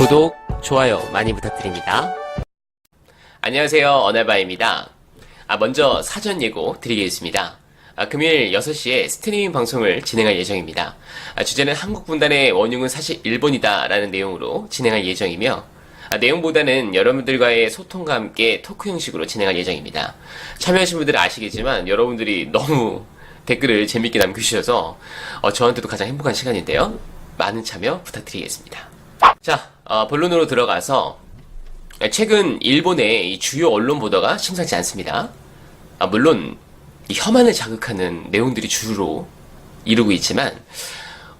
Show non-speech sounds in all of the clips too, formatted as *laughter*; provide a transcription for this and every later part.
구독, 좋아요 많이 부탁드립니다. 안녕하세요. 어날바입니다. 아, 먼저 사전 예고 드리겠습니다. 아, 금요일 6시에 스트리밍 방송을 진행할 예정입니다. 아, 주제는 한국 분단의 원흉은 사실 일본이다 라는 내용으로 진행할 예정이며 아, 내용보다는 여러분들과의 소통과 함께 토크 형식으로 진행할 예정입니다. 참여하신 분들은 아시겠지만 여러분들이 너무 댓글을 재밌게 남겨주셔서 어, 저한테도 가장 행복한 시간인데요. 많은 참여 부탁드리겠습니다. 자, 어, 본론으로 들어가서 최근 일본의 이 주요 언론 보도가 심상치 않습니다. 아, 물론 이 혐한을 자극하는 내용들이 주로 이루고 있지만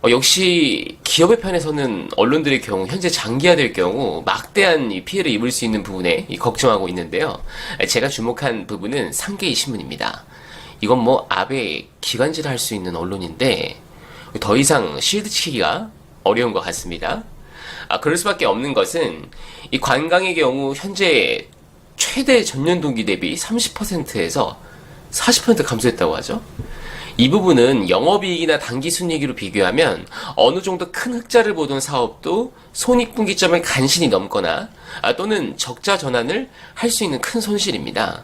어, 역시 기업의 편에서는 언론들의 경우 현재 장기화될 경우 막대한 이 피해를 입을 수 있는 부분에 이 걱정하고 있는데요. 제가 주목한 부분은 상계의 신문입니다. 이건 뭐 아베 기관지를 할수 있는 언론인데 더 이상 실드 치기가 어려운 것 같습니다. 아, 그럴 수밖에 없는 것은 이 관광의 경우 현재 최대 전년 동기 대비 30%에서 40% 감소했다고 하죠. 이 부분은 영업이익이나 단기 순이익으로 비교하면 어느 정도 큰 흑자를 보던 사업도 손익분기점을 간신히 넘거나 아, 또는 적자 전환을 할 수 있는 큰 손실입니다.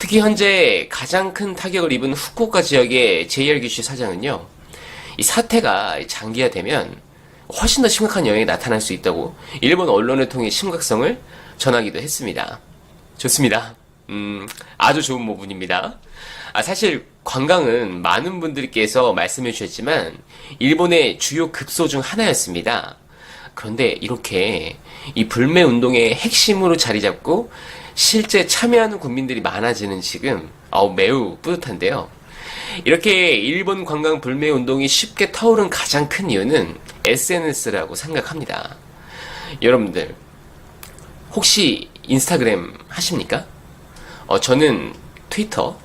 특히 현재 가장 큰 타격을 입은 후쿠오카 지역의 JR 규슈 사장은요, 이 사태가 장기화되면 훨씬 더 심각한 영향이 나타날 수 있다고 일본 언론을 통해 심각성을 전하기도 했습니다. 좋습니다. 음, 아주 좋은 부분입니다. 아, 사실 관광은 많은 분들께서 말씀해 주셨지만 일본의 주요 급소 중 하나였습니다. 그런데 이렇게 이 불매 운동의 핵심으로 자리 잡고 실제 참여하는 국민들이 많아지는 지금 어, 매우 뿌듯한데요. 이렇게 일본 관광 불매 운동이 쉽게 터오른 가장 큰 이유는 SNS라고 생각합니다. 여러분들 혹시 인스타그램 하십니까? 어, 저는 트위터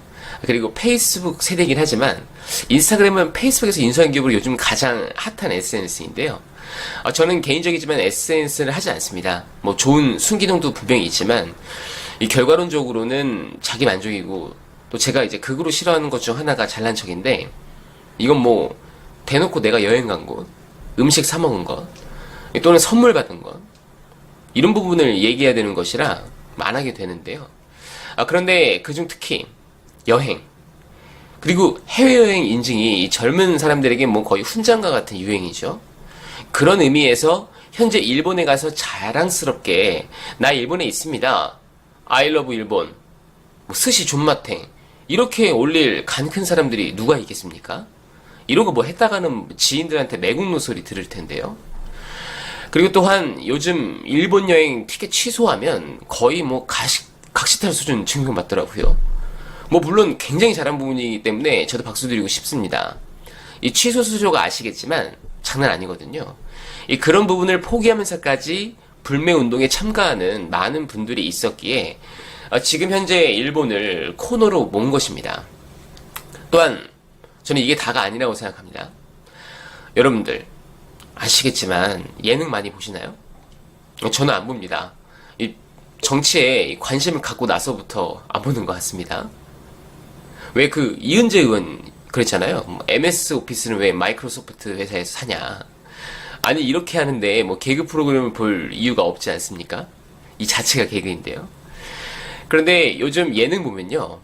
그리고 페이스북 세대이긴 하지만 인스타그램은 페이스북에서 인수한 기업으로 요즘 가장 핫한 SNS인데요. 어, 저는 개인적이지만 SNS를 하지 않습니다. 뭐 좋은 순기능도 분명히 있지만 이 결과론적으로는 자기 만족이고 또 제가 이제 극으로 싫어하는 것 중 하나가 잘난 척인데 이건 뭐 대놓고 내가 여행 간 곳, 음식 사 먹은 것, 또는 선물 받은 것 이런 부분을 얘기해야 되는 것이라 만하게 되는데요. 아, 그런데 그중 특히 여행 그리고 해외여행 인증이 이 젊은 사람들에게 뭐 거의 훈장과 같은 유행이죠. 그런 의미에서 현재 일본에 가서 자랑스럽게 나 일본에 있습니다. 아이러브 일본, 뭐 스시 존맛탱 이렇게 올릴 간 큰 사람들이 누가 있겠습니까? 거 뭐 했다가는 지인들한테 매국노 소리 들을 텐데요. 그리고 또한 요즘 일본 여행 티켓 취소하면 거의 뭐 가시, 각시탈 수준 증명받더라고요. 뭐 물론 굉장히 잘한 부분이기 때문에 저도 박수 드리고 싶습니다. 이 취소 수수료가 아시겠지만 장난 아니거든요. 이 그런 부분을 포기하면서까지 불매 운동에 참가하는 많은 분들이 있었기에 어, 지금 현재 일본을 코너로 모은 것입니다. 또한 저는 이게 다가 아니라고 생각합니다. 여러분들 아시겠지만 예능 많이 보시나요? 저는 안 봅니다. 이 정치에 관심을 갖고 나서부터 안 보는 것 같습니다. 왜 그 이은재 의원 그랬잖아요. 뭐 MS 오피스는 왜 마이크로소프트 회사에서 사냐? 아니 이렇게 하는데 뭐 개그 프로그램을 볼 이유가 없지 않습니까? 이 자체가 개그인데요. 그런데 요즘 예능 보면요.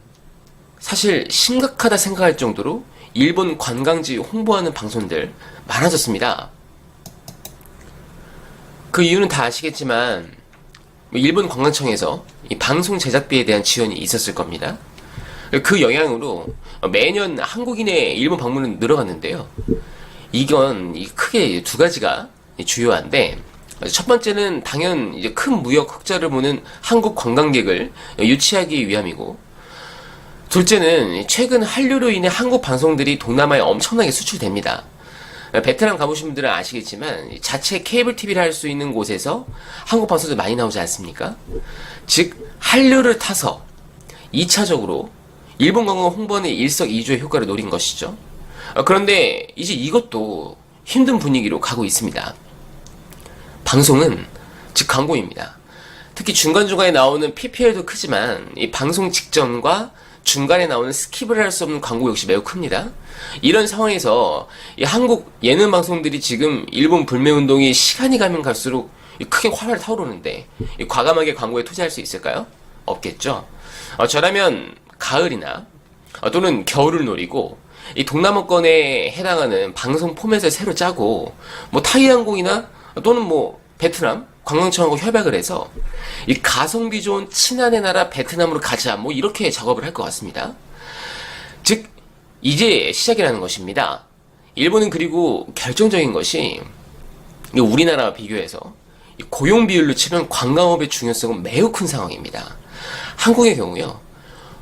사실 심각하다 생각할 정도로 일본 관광지 홍보하는 방송들 많아졌습니다. 그 이유는 다 아시겠지만 뭐 일본 관광청에서 이 방송 제작비에 대한 지원이 있었을 겁니다. 그 영향으로 매년 한국인의 일본 방문은 늘어갔는데요. 이건 크게 두 가지가 주요한데 첫 번째는 당연 큰 무역 흑자를 보는 한국 관광객을 유치하기 위함이고 둘째는 최근 한류로 인해 한국 방송들이 동남아에 엄청나게 수출됩니다. 베트남 가보신 분들은 아시겠지만 자체 케이블 TV를 할 수 있는 곳에서 한국 방송들 많이 나오지 않습니까? 즉 한류를 타서 2차적으로 일본 관광 홍보는 일석이조의 효과를 노린 것이죠. 그런데 이제 이것도 힘든 분위기로 가고 있습니다. 방송은 즉 광고입니다. 특히 중간중간에 나오는 PPL도 크지만 이 방송 직전과 중간에 나오는 스킵을 할 수 없는 광고 역시 매우 큽니다. 이런 상황에서 이 한국 예능 방송들이 지금 일본 불매 운동이 시간이 가면 갈수록 이 크게 활활 타오르는데 이 과감하게 광고에 투자할 수 있을까요? 없겠죠. 어, 저라면 가을이나 어, 또는 겨울을 노리고 이 동남아권에 해당하는 방송 포맷을 새로 짜고 뭐 타이 항공이나 또는 뭐 베트남 관광청하고 협약을 해서 이 가성비 좋은 친한의 나라 베트남으로 가자 뭐 이렇게 작업을 할 것 같습니다. 즉 이제 시작이라는 것입니다. 일본은 그리고 결정적인 것이 이 우리나라와 비교해서 이 고용 비율로 치면 관광업의 중요성은 매우 큰 상황입니다. 한국의 경우요.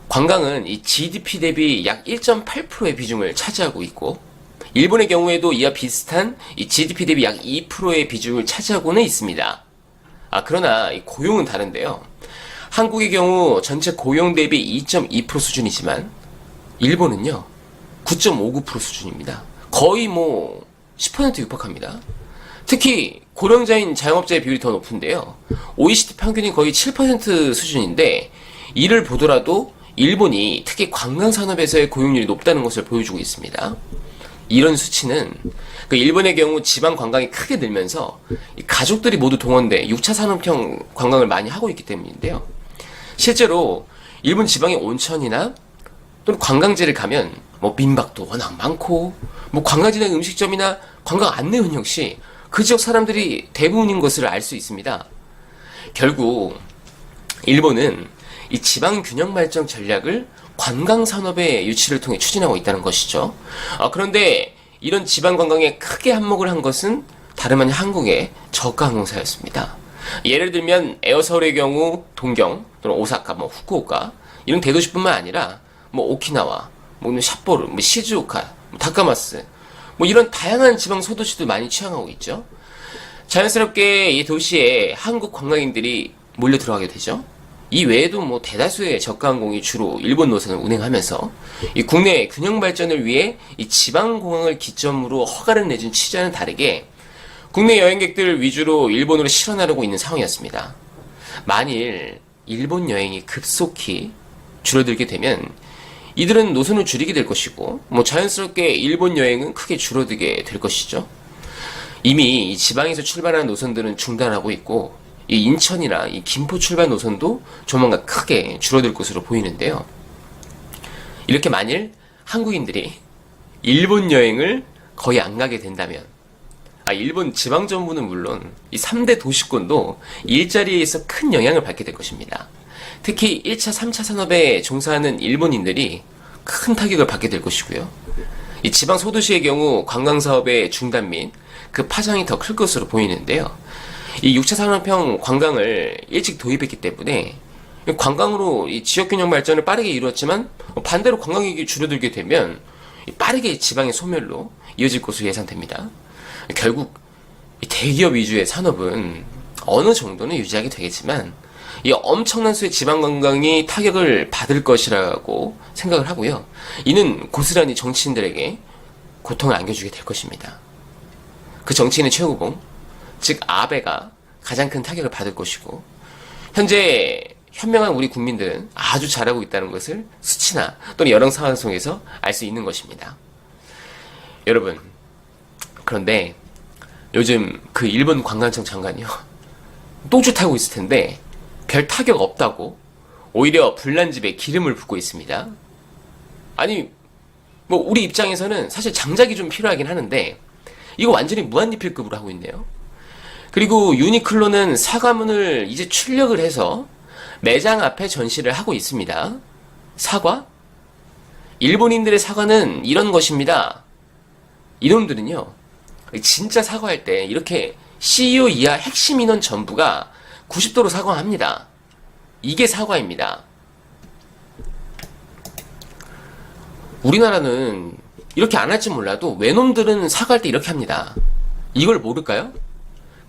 관광은 이 GDP 대비 약 1.8%의 비중을 차지하고 있고 일본의 경우에도 이와 비슷한 이 GDP 대비 약 2%의 비중을 차지하고는 있습니다. 아 그러나 이 고용은 다른데요. 한국의 경우 전체 고용 대비 2.2% 수준이지만 일본은요 9.59% 수준입니다. 거의 뭐 10% 육박합니다. 특히 고령자인 자영업자의 비율이 더 높은데요. OECD 평균이 거의 7% 수준인데 이를 보더라도 일본이 특히 관광 산업에서의 고용률이 높다는 것을 보여주고 있습니다. 이런 수치는 그 일본의 경우 지방 관광이 크게 늘면서 이 가족들이 모두 동원돼 6차 산업형 관광을 많이 하고 있기 때문인데요. 실제로 일본 지방의 온천이나 또는 관광지를 가면 뭐 민박도 워낙 많고 뭐 관광지나 음식점이나 관광 안내원 역시 그 지역 사람들이 대부분인 것을 알 수 있습니다. 결국 일본은 이 지방 균형 발전 전략을 관광 산업의 유치를 통해 추진하고 있다는 것이죠. 아, 그런데 이런 지방 관광에 크게 한몫을 한 것은 다름 아닌 한국의 저가 항공사였습니다. 예를 들면 에어서울의 경우 동경 또는 오사카, 뭐 후쿠오카 이런 대도시뿐만 아니라 뭐 오키나와, 뭐 삿포로, 뭐 시즈오카, 뭐 다카마스 뭐 이런 다양한 지방 소도시도 많이 취항하고 있죠. 자연스럽게 이 도시에 한국 관광인들이 몰려 들어가게 되죠. 이 외에도 뭐 대다수의 저가 항공이 주로 일본 노선을 운행하면서 이 국내 균형 발전을 위해 이 지방 공항을 기점으로 허가를 내준 취지와는 다르게 국내 여행객들 위주로 일본으로 실현하려고 있는 상황이었습니다. 만일 일본 여행이 급속히 줄어들게 되면 이들은 노선을 줄이게 될 것이고 뭐 자연스럽게 일본 여행은 크게 줄어들게 될 것이죠. 이미 이 지방에서 출발하는 노선들은 중단하고 있고 이 인천이나 이 김포 출발 노선도 조만간 크게 줄어들 것으로 보이는데요. 이렇게 만일 한국인들이 일본 여행을 거의 안 가게 된다면 아, 일본 지방정부는 물론 이 3대 도시권도 일자리에서 큰 영향을 받게 될 것입니다. 특히 1차, 3차 산업에 종사하는 일본인들이 큰 타격을 받게 될 것이고요. 이 지방 소도시의 경우 관광 사업의 중단 및 그 파장이 더 클 것으로 보이는데요. 이 6차 산업형 관광을 일찍 도입했기 때문에 관광으로 이 지역 균형 발전을 빠르게 이루었지만 반대로 관광객이 줄어들게 되면 빠르게 지방의 소멸로 이어질 것으로 예상됩니다. 결국 이 대기업 위주의 산업은 어느 정도는 유지하게 되겠지만 이 엄청난 수의 지방 관광이 타격을 받을 것이라고 생각을 하고요. 이는 고스란히 정치인들에게 고통을 안겨주게 될 것입니다. 그 정치인의 최고봉, 즉 아베가 가장 큰 타격을 받을 것이고 현재 현명한 우리 국민들은 아주 잘하고 있다는 것을 수치나 또는 여러 상황 속에서 알 수 있는 것입니다. 여러분, 그런데 요즘 그 일본 관광청 장관이요. *laughs* 똥줄 타고 있을 텐데 별 타격 없다고 오히려 불난 집에 기름을 붓고 있습니다. 아니, 뭐 우리 입장에서는 사실 장작이 좀 필요하긴 하는데 이거 완전히 무한리필급으로 하고 있네요. 그리고 유니클로는 사과문을 이제 출력을 해서 매장 앞에 전시를 하고 있습니다. 사과? 일본인들의 사과는 이런 것입니다. 이놈들은요, 진짜 사과할 때 이렇게 CEO 이하 핵심 인원 전부가 90도로 사과합니다. 이게 사과입니다. 우리나라는 이렇게 안 할지 몰라도 외놈들은 사과할 때 이렇게 합니다. 이걸 모를까요?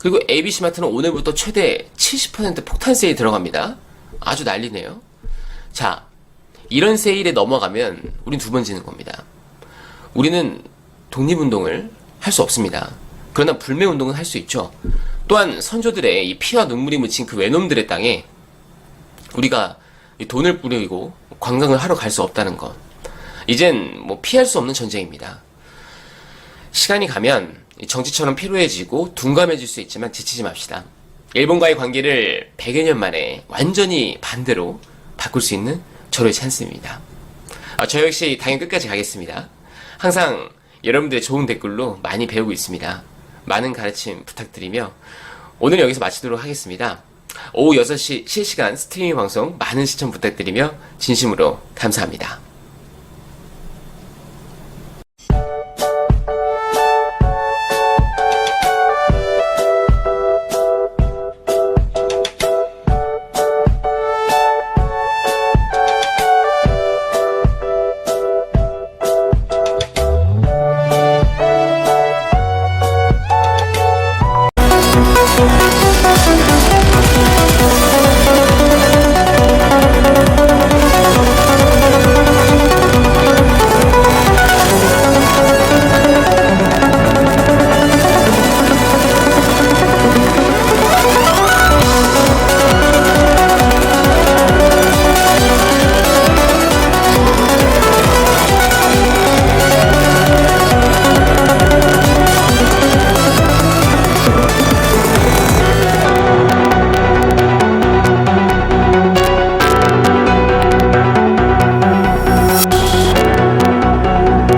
그리고 ABC마트는 오늘부터 최대 70% 폭탄 세일 들어갑니다. 아주 난리네요. 자, 이런 세일에 넘어가면 우린 두 번 지는 겁니다. 우리는 독립운동을 할 수 없습니다. 그러나 불매운동은 할 수 있죠. 또한 선조들의 이 피와 눈물이 묻힌 그 외놈들의 땅에 우리가 이 돈을 뿌리고 관광을 하러 갈 수 없다는 것. 이젠 뭐 피할 수 없는 전쟁입니다. 시간이 가면 이 정치처럼 피로해지고 둔감해질 수 있지만 지치지 맙시다. 일본과의 관계를 100여 년 만에 완전히 반대로 바꿀 수 있는 저의 찬스입니다. 아, 저 역시 당연 끝까지 가겠습니다. 항상 여러분들의 좋은 댓글로 많이 배우고 있습니다. 많은 가르침 부탁드리며 오늘 여기서 마치도록 하겠습니다. 오후 6시 실시간 스트리밍 방송 많은 시청 부탁드리며 진심으로 감사합니다.